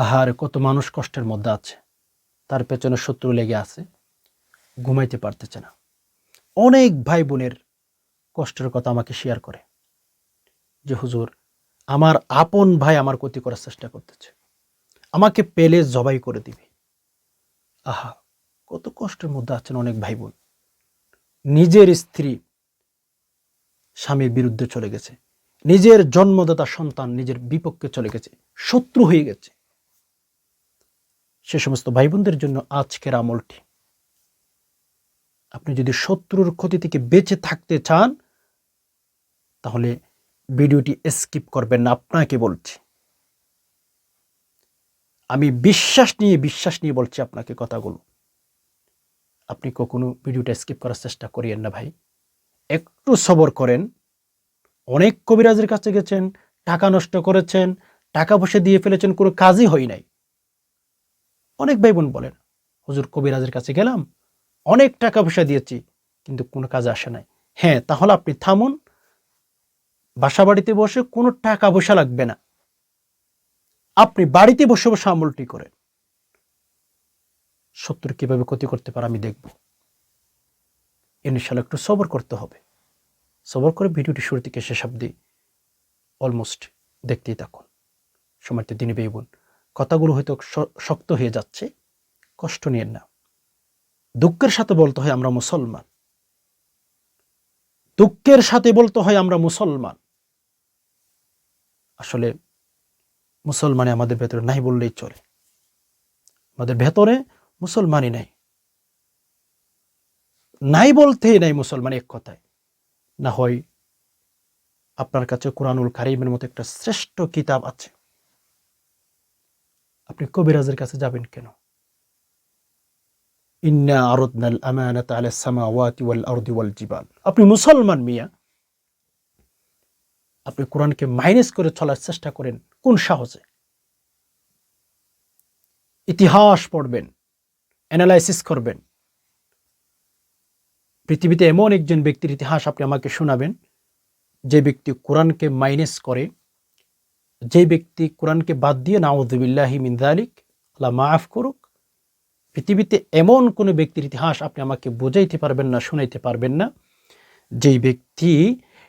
আহারে, কত মানুষ কষ্টের মধ্যে আছে, তার পেছনে শত্রু লেগে আছে, ঘুমাইতে পারতেছে না। অনেক ভাই বোনের কষ্টের কথা আমাকে শেয়ার করে যে, হুজুর, আমার আপন ভাই আমার ক্ষতি করার চেষ্টা করতেছে। আমাকে পেলে জবাই করে দিবে। আহা, কত কষ্টের মধ্যে আছেন অনেক ভাই বোন নিজের স্ত্রী স্বামীর বিরুদ্ধে চলে গেছে। নিজের জন্মদাতা সন্তান নিজের বিপক্ষে চলে গেছে। শত্রু হয়ে গেছে। সে সমস্ত ভাই বোনদের জন্য আজকের আমলটি। আপনি যদি শত্রুর ক্ষতি থেকে বেঁচে থাকতে চান, তাহলে ভিডিওটি স্কিপ করবেন না, আপনাকে বলছি। আমি বিশ্বাস নিয়ে বিশ্বাস নিয়ে বলছি আপনাকে কথাগুলো। আপনি কখনো ভিডিওটা স্কিপ করার চেষ্টা করিয়েন না ভাই। একটু সবর করেন। অনেক কবিরাজের কাছে গেছেন, টাকা নষ্ট করেছেন, টাকা পয়সা দিয়ে ফেলেছেন, কোনো কাজই হয় নাই। অনেক ভাই বোন বলেন, হুজুর কবিরাজের কাছে গেলাম, অনেক টাকা পয়সা দিয়েছি, কিন্তু কোনো কাজে আসে নাই। হ্যাঁ তাহলে আপনি থামুন বাসা বাড়িতে বসে কোনো টাকা পয়সা লাগবে না। আপনি বাড়িতে বসে বসে আমলটি করেন। শত্রু কীভাবে ক্ষতি করতে পারে আমি দেখব। ইনশাল্লাহ একটু সবর করতে হবে। সবর করে ভিডিওটি শুরু থেকে শেষ অবধি অলমোস্ট দেখতেই থাকুন। সময়তে দিনে বেয়ে কথাগুলো হয়তো শক্ত হয়ে যাচ্ছে, কষ্ট নিয়েন না। দুঃখের সাথে বলতে হয় আমরা মুসলমান। দুঃখের সাথে বলতে হয় আমরা মুসলমান। আসলে মুসলমানে আমাদের ভেতরে নাই বললেই চলে। আমাদের ভেতরে মুসলমানই নাই। নাই বলতেই নাই মুসলমান এক কথায়। না হয় আপনার কাছে কোরআনুল কারিমের মতো একটা শ্রেষ্ঠ কিতাব আছে। আপনি কবিরাজের কাছে যাবেন কেন? ইন্না আরদনাল আমানাত আলা সামাওয়াতি ওয়াল আরদি ওয়াল জিবাল। আপনি মুসলমান মিয়া। আপনি কোরআনকে মাইনাস করে চলার চেষ্টা করেন কোন সাহসে? ইতিহাস পড়বেন অ্যানালাইসিস করবেন। পৃথিবীতে এমন একজন ব্যক্তির ইতিহাস আপনি আমাকে শোনাবেন যে ব্যক্তি কোরআনকে মাইনাস করে যে ব্যক্তি কোরআনকে বাদ দিয়ে নাউদ্দিল্লাহি মিনদালিক আল্লাহ মাফ করুক, পৃথিবীতে এমন কোনো ব্যক্তির ইতিহাস আপনি আমাকে বোঝাইতে পারবেন না, শুনাইতে পারবেন না, যেই ব্যক্তি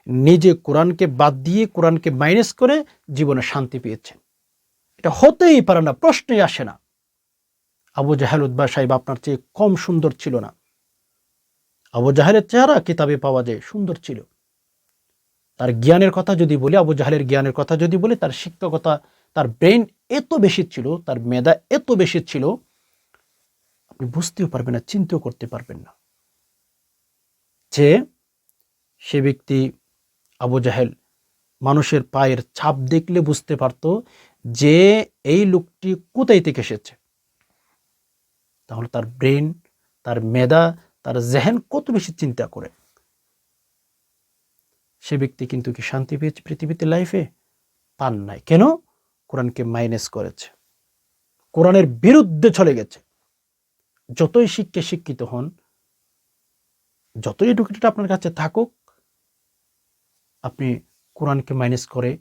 নিজে কোরআনকে বাদ দিয়ে কোরআনকে মাইনাস করে জীবনে শান্তি পেয়েছেন এটা হতেই পারে না, প্রশ্নই আসে না। আবু জাহেল উদ্বা সাহেব আপনার চেয়ে কম সুন্দর ছিল না। আবু জাহেলের চেহারা কিতাবে পাওয়া যায় সুন্দর ছিল। তার জ্ঞানের কথা যদি বলি, আবু জাহেলের জ্ঞানের কথা যদি বলি, তার শিক্ষকতা, তার ব্রেন এত বেশি ছিল, তার মেধা এত বেশি ছিল, আপনি বুঝতেও পারবেন না, চিন্তাও করতে পারবেন না যে সে ব্যক্তি আবু জাহেল মানুষের পায়ের ছাপ দেখলে বুঝতে পারত যে এই লোকটি কোথায় থেকে এসেছে। তাহলে তার ব্রেন তার মেধা, তার জেহেন কত বেশি চিন্তা করে। সে ব্যক্তি কিন্তু কি শান্তি পেয়েছে পৃথিবীতে লাইফে পান নাই। কেন? কোরআনকে মাইনাস করেছে। কোরআনের বিরুদ্ধে চলে গেছে। যতই শিক্ষে শিক্ষিত হন, যতই এডুকেটেড আপনার কাছে থাকুক, আপনি কোরআনকে মাইনাস করে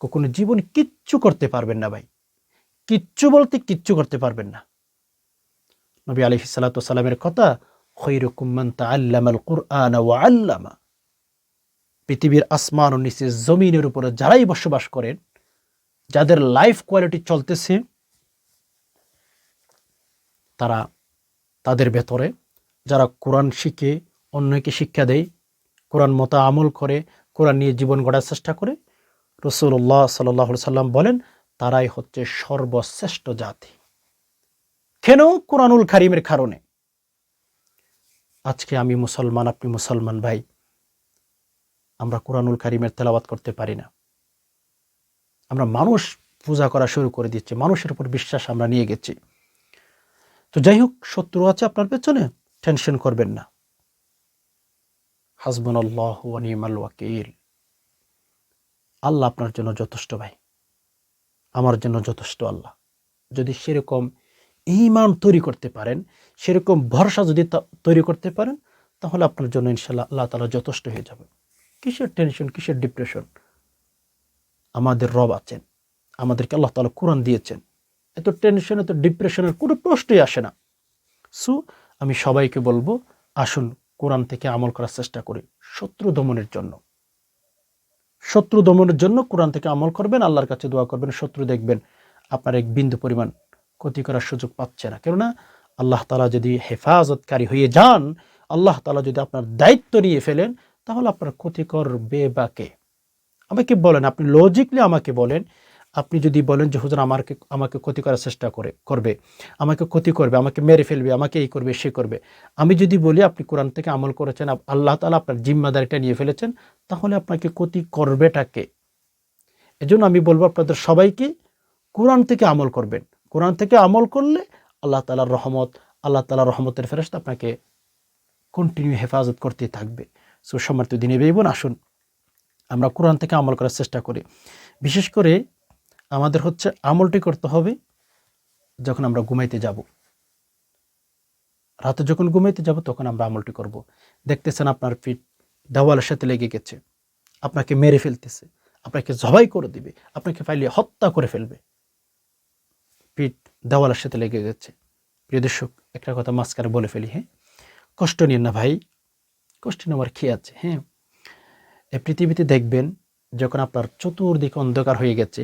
কখনো জীবনে কিচ্ছু করতে পারবেন না ভাই। কিচ্ছু বলতে কিচ্ছু করতে পারবেন না। নবী আলহি সালামের কথা খৈরকুম্মান তাল্লামাল কুরআন ওয়া আল্লামা। পৃথিবীর আসমান ও নিচে জমিনের উপরে যারাই বসবাস করেন, যাদের লাইফ কোয়ালিটি চলতেছে, তারা তাদের ভেতরে যারা কোরআন শিখে, অন্যকে শিক্ষা দেয়, কোরআন মতো আমল করে, কোরআন নিয়ে জীবন গড়ার চেষ্টা করে রসুল্লাহ সাল্লাহ সাল্লাম বলেন, তারাই হচ্ছে সর্বশ্রেষ্ঠ জাতি। কেন কোরআনুল কারিমের কারণে? আজকে আমি মুসলমান, আপনি মুসলমান ভাই আমরা কোরআনুল কারিমের তেলাওয়াত করতে পারি না। আমরা মানুষ পূজা করা শুরু করে দিচ্ছি, মানুষের উপর বিশ্বাস আমরা নিয়ে গেছি। তো যাই হোক, শত্রু আছে আপনার পেছনে টেনশন করবেন না। হাসবন আল্লাহ ওয়ানিমাল ওয়াকিল। আল্লাহ আপনার জন্য যথেষ্ট ভাই, আমার জন্য যথেষ্ট আল্লাহ। যদি সেরকম ইমান তৈরি করতে পারেন, সেরকম ভরসা যদি তৈরি করতে পারেন, তাহলে আপনার জন্য ইনশাল্লাহ আল্লাহ তালা যথেষ্ট হয়ে যাবে কিসের টেনশন কিসের ডিপ্রেশন আমাদের রব আছেন, আমাদেরকে আল্লাহ তালা কোরআন দিয়েছেন। এত টেনশন এত ডিপ্রেশনের কোনো প্রশ্নই আসে না। সো আমি সবাইকে বলব, আসুন কোরআন থেকে আমল করার চেষ্টা করি, শত্রু দমনের জন্য। শত্রু দমনের জন্য কোরআন থেকে আমল করবেন, আল্লাহর কাছে দোয়া করবেন, শত্রু দেখবেন, আপনার এক বিন্দু পরিমাণ ক্ষতি করার সুযোগ পাচ্ছে না। কেননা, আল্লাহ তালা যদি হেফাজতকারী হয়ে যান, আল্লাহ তালা যদি আপনার দায়িত্ব নিয়ে ফেলেন তাহলে আপনার ক্ষতি করবে বা কে? আমাকে বলেন, আপনি লজিকলি আমাকে বলেন, আপনি যদি বলেন যে, হুজুর আমাকে আমাকে ক্ষতি করার চেষ্টা করে, করবে, আমাকে ক্ষতি করবে, আমাকে মেরে ফেলবে, আমাকে এই করবে, সে করবে। আমি যদি বলি, আপনি কোরআন থেকে আমল করেছেন আল্লাহ তালা আপনার জিম্মাদারিটা নিয়ে ফেলেছেন, তাহলে আপনাকে ক্ষতি করবেটাকে এজন্য আমি বলব আপনাদের সবাইকে, কোরআন থেকে আমল করবেন। কোরআন থেকে আমল করলে আল্লাহ তালার রহমত, আল্লাহ তালার রহমতের ফেরস্ত আপনাকে কন্টিনিউ হেফাজত করতে থাকবে। সো সমর্থ দিনে বেইবন আসুন। আমরা কোরআন থেকে আমল করার চেষ্টা করি। বিশেষ করে আমাদের হচ্ছে আমলটি করতে হবে যখন আমরা ঘুমাইতে যাব। রাতে যখন ঘুমাইতে যাব তখন আমরা আমলটি করব। দেখতেছেন আপনার পিঠ দেওয়ালের সাথে লেগে গেছে। আপনাকে মেরে ফেলতেছে। আপনাকে জবাই করে দিবে। আপনাকে ফাইলে হত্যা করে ফেলবে। পিঠ দেওয়ালের সাথে লেগে গেছে। প্রিয় দর্শক, একটা কথা মাঝখানে বলে ফেলি হ্যাঁ? কষ্ট নিন না ভাই। কষ্ট নেওয়ার কি আছে? হ্যাঁ? এই পৃথিবীতে দেখবেন, যখন আপনার চতুর্দিকে অন্ধকার হয়ে গেছে,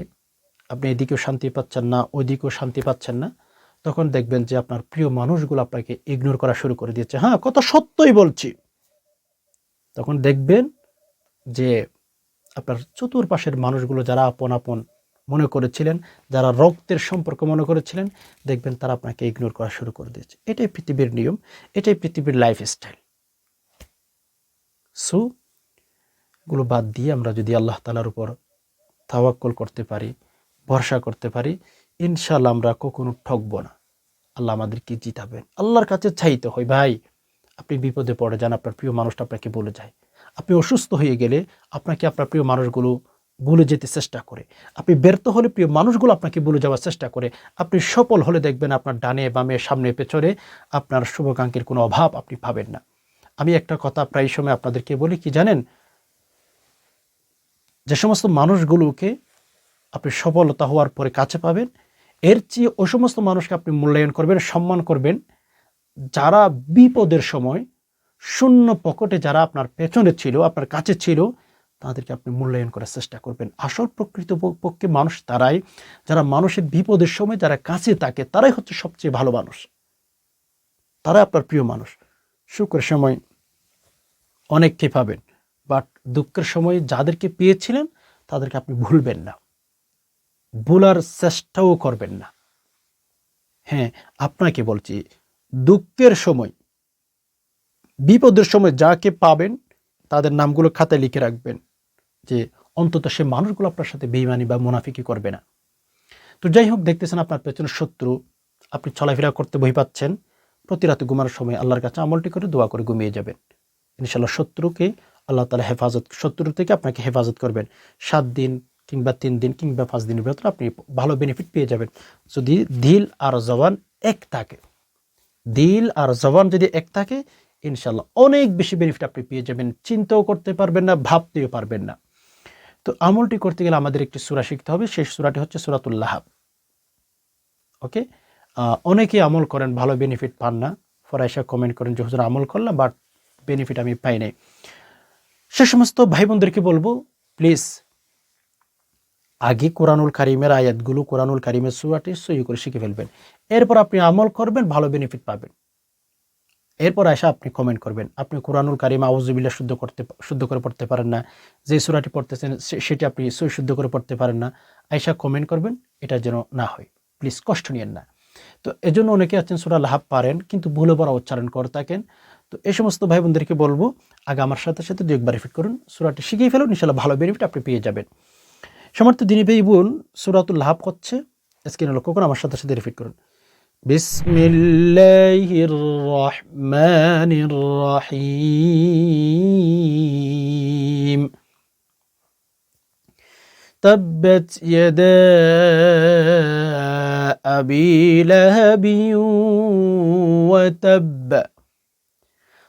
আপনি এদিকেও শান্তি পাচ্ছেন না ওইদিকেও শান্তি পাচ্ছেন না, তখন দেখবেন যে আপনার প্রিয় মানুষগুলো আপনাকে ইগনোর করা শুরু করে দিয়েছে। হ্যাঁ কত সত্যই বলছি। তখন দেখবেন যে আপনার চতুর্পাশের মানুষগুলো যারা আপন আপন মনে করেছিলেন, যারা রক্তের সম্পর্ক মনে করেছিলেন, দেখবেন তারা আপনাকে ইগনোর করা শুরু করে দিয়েছে। এটাই পৃথিবীর নিয়ম, এটাই পৃথিবীর লাইফ স্টাইল সো গুলো বাদ দিয়ে আমরা যদি আল্লাহ তালার উপর তাওয়াক্কল করতে পারি, ভরসা করতে পারি ইনশাল্লাহ আমরা কখনো ঠকবো না। আল্লাহ আমাদেরকে জিতাবেন? আল্লাহর কাছে চাইতে হয়, ভাই, আপনি বিপদে পড়ে যান, আপনার প্রিয় মানুষটা আপনাকে বলে যায়। আপনি অসুস্থ হয়ে গেলে আপনাকে আপনার প্রিয় মানুষগুলো ভুলে যেতে চেষ্টা করে। আপনি ব্যর্থ হলে প্রিয় মানুষগুলো আপনাকে ভুলে যাওয়ার চেষ্টা করে। আপনি সফল হলে দেখবেন আপনার ডানে, বামে, সামনে, পেছনে আপনার শুভাকাঙ্ক্ষের কোনো অভাব আপনি পাবেন না। আমি একটা কথা প্রায় সময় আপনাদেরকে বলি, কি জানেন? যে সমস্ত মানুষগুলোকে আপনি সফলতা হওয়ার পরে কাছে পাবেন, এর চেয়ে ওই সমস্ত মানুষকে আপনি মূল্যায়ন করবেন, সম্মান করবেন। যারা বিপদের সময় শূন্য পকেটে যারা আপনার পেছনে ছিল, আপনার কাছে ছিল, তাদেরকে আপনি মূল্যায়ন করার চেষ্টা করবেন। আসল প্রকৃত পক্ষে মানুষ তারাই। যারা মানুষের বিপদের সময় যারা কাছে থাকে, তারাই হচ্ছে সবচেয়ে ভালো মানুষ। তারা আপনার প্রিয় মানুষ। সুখের সময় অনেককে পাবেন। বাট দুঃখের সময় যাদেরকে পেয়েছিলেন, তাদেরকে আপনি ভুলবেন না। ভুলার চেষ্টাও করবেন না। হ্যাঁ আপনাকে বলছি, দুঃখের সময়, বিপদের সময় যাকে পাবেন, তাদের নামগুলো খাতায় লিখে রাখবেন যে, অন্তত সে মানুষগুলো আপনার সাথে বেইমানি বা মুনাফিকি করবে না। তো যাই হোক, দেখতেছেন আপনার পেছনে শত্রু, আপনি চলাফেরা করতে বই পাচ্ছেন। প্রতি রাতে ঘুমানোর সময় আল্লাহর কাছে আমলটি করে দোয়া করে ঘুমিয়ে যাবেন। ইনশাল্লাহ শত্রুকে আল্লাহ তালা হেফাজত শত্রু থেকে আপনাকে হেফাজত করবেন। সাত দিন কিংবা তিন দিন কিংবা পাঁচ দিনের ভেতরে আপনি ভালো বেনিফিট পেয়ে যাবেন। যদি দিল আর জবান এক থাকে, দিল আর জবান যদি এক থাকে ইনশাল্লাহ অনেক বেশি বেনিফিট আপনি পেয়ে যাবেন। চিন্তাও করতে পারবেন না, ভাবতেও পারবেন না। তো আমলটি করতে গেলে আমাদের একটি সুরা শিখতে হবে, সেই সুরাটি হচ্ছে সুরাতুল্লাহ ওকে? অনেকে আমল করেন, ভালো বেনিফিট পান না। ফরাইসা কমেন্ট করেন যে, হুজুর আমল করলাম বাট বেনিফিট আমি পাই নাই। সে সমস্ত ভাই বোনদেরকে বলব প্লিজ আগে কোরআনুল কারিমের আয়াতগুলো কোরআনুল কারিমের সুরাটি সই করে শিখে ফেলবেন। এরপর আপনি আমল করবেন, ভালো বেনিফিট পাবেন। এরপর এসে আপনি কমেন্ট করবেন, আপনি কোরআনুল কারিম আউজুবিল্লা শুদ্ধ করতে, শুদ্ধ করে পড়তে পারেন না, যে সুরাটি পড়তেছেন সেটি আপনি সই শুদ্ধ করে পড়তে পারেন না আয়সা কমেন্ট করবেন, এটা যেন না হয়। প্লিজ কষ্ট নিয়েন না। তো এজন্য অনেকে আছেন সুরা লাহাব পারেন, কিন্তু ভুলে পড়া উচ্চারণ করে থাকেন। তো এই সমস্ত ভাই বোনদেরকে বলবো আগে আমার সাথে সাথে দু একবার রিপিট করুন সুরাটি শিখিয়ে ফেলুন ইনশাল্লাহ ভালো বেনিফিট আপনি পেয়ে যাবেন সমর্থ দিনী ভাই বোন সুরাতুল লাহাব হচ্ছে স্ক্রিনে লক্ষ্য করুন আমার সাথে সাথে রিপিট করুন بسم الله الرحمن الرحيم تبت يدا أبي لهب وتب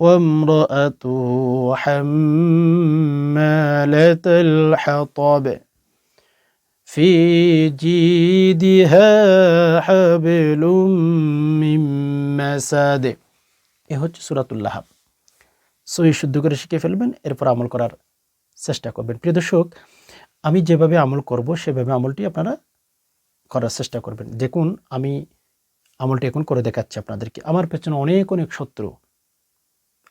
وامرأته حمالة الحطب في جيدها حبل من مساد এ হচ্ছে সুরাতুল্লাহ সহি শুদ্ধ করে শিখে ফেলবেন এরপর আমল করার চেষ্টা করবেন প্রিয় দর্শক আমি যেভাবে আমল করব সেভাবে আমলটি আপনারা করার চেষ্টা করবেন দেখুন আমি আমলটি এখন করে দেখাচ্ছি আপনাদেরকে আমার পেছনে অনেক অনেক শত্রু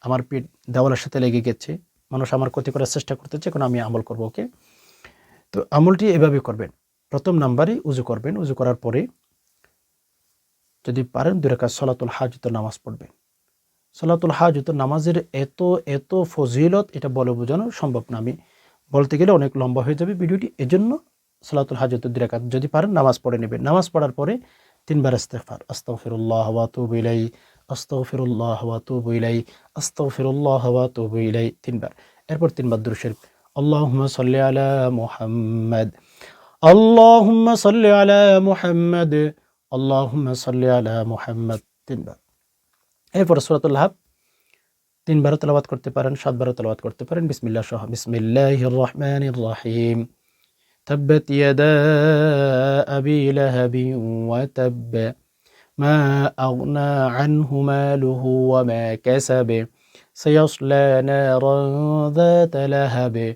আমার পিঠ দেওয়ালের সাথে লেগে গেছে। মানুষ আমার ক্ষতি করার চেষ্টা করতেছে, এখন আমি আমল করব, ওকে? তো আমলটি এভাবে করবেন। প্রথম নাম্বারে উজু করবেন। উজু করার পরে যদি পারেন দুই রেখা সলাতুল হাজতের নামাজ পড়বেন। সলাতুল হাজতের নামাজের এত এত ফজিলত, এটা বলে বোঝানো সম্ভব না। আমি বলতে গেলে অনেক লম্বা হয়ে যাবে ভিডিওটি, এজন্য সলাতুল হাজতের দুই রেখা যদি পারেন নামাজ পড়ে নেবেন। নামাজ পড়ার পরে তিনবার ইস্তেফার আস্তাগফিরুল্লাহ ওয়া তুবু ইলাই আস্তাগফিরুল্লাহ ওয়া তুবু ইলাই আস্তাগফিরুল্লাহ ওয়া তুবু ইলাই তিনবার এরপর তিনবার দুরূদ শরীফ আল্লাহুম্মা সাল্লি আলা মুহাম্মাদ আল্লাহুম্মা সাল্লি আলা মুহাম্মাদ আল্লাহুম্মা সাল্লি আলা মুহাম্মাদ তিনবার এরপর সূরাতুল হাব তিনবারও তেলাওয়াত করতে পারেন সাতবারও তেলাওয়াত করতে পারেন বিসমিল্লাহ সহ বিসমিল্লাহির রহমানির রহিম تبت يدا أبي لهب وتب ما أغنى عنه ماله وما كسب سيصلى نارا ذات لهب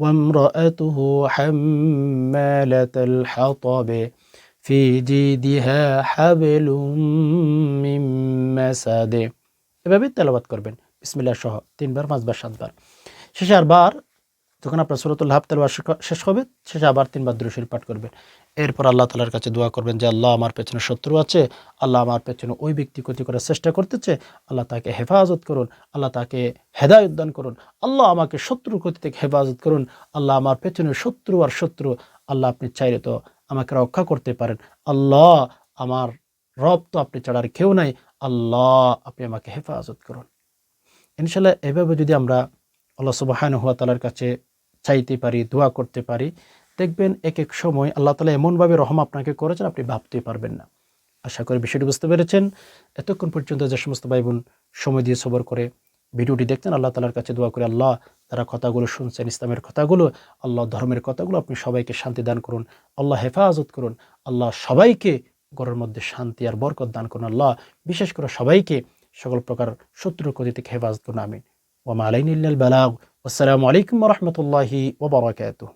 وامرأته حمالة الحطب في جيدها حبل من مسد এভাবে তেলাবাত করবেন বিসমিল্লাহ সহ তিনবার পাঁচবার সাতবার শেষে আরবার যখন আপনার সুরতুল হাব তেলবার শেষ হবে শেষে আবার তিনবার দ্রুশির পাঠ করবেন এরপর আল্লাহ তালার কাছে দোয়া করবেন যে, আল্লাহ আমার পেছনে শত্রু আছে, আল্লাহ আমার পেছনে ওই ব্যক্তি ক্ষতি করার চেষ্টা করতেছে, আল্লাহ তাকে হেফাজত করুন, আল্লাহ তাকে হেদায়ত দান করুন, আল্লাহ আমাকে শত্রুর ক্ষতি থেকে হেফাজত করুন, আল্লাহ আমার পেছনে শত্রু আর শত্রু, আল্লাহ আপনি চাইলে তো আমাকে রক্ষা করতে পারেন, আল্লাহ আমার রব তো আপনি ছাড়ার কেউ নাই, আল্লাহ আপনি আমাকে হেফাজত করুন। ইনশাল্লাহ এভাবে যদি আমরা আল্লাহ সুবাহান হুয়া তালার কাছে চাইতে পারি, দোয়া করতে পারি দেখবেন এক এক সময় আল্লাহ তালা এমনভাবে রহম আপনাকে করেছেন, আপনি ভাবতেই পারবেন না। আশা করি বিষয়টি বুঝতে পেরেছেন। এতক্ষণ পর্যন্ত যে সমস্ত ভাই বোন সময় দিয়ে সবর করে ভিডিওটি দেখতেন, আল্লাহ তালার কাছে দোয়া করে আল্লাহ তারা কথাগুলো শুনছেন, ইসলামের কথাগুলো, আল্লাহ ধর্মের কথাগুলো আপনি সবাইকে শান্তি দান করুন, আল্লাহ হেফাজত করুন, আল্লাহ সবাইকে ঘরের মধ্যে শান্তি আর বরকত দান করুন, আল্লাহ বিশেষ করে সবাইকে সকল প্রকার শত্রুর ক্ষতি থেকে হেফাজত করুন, আমিন। ওমা আলাইন বালাগ। আসসালামু আলাইকুম রহমতুল্লাহি ওবরাকাতুহ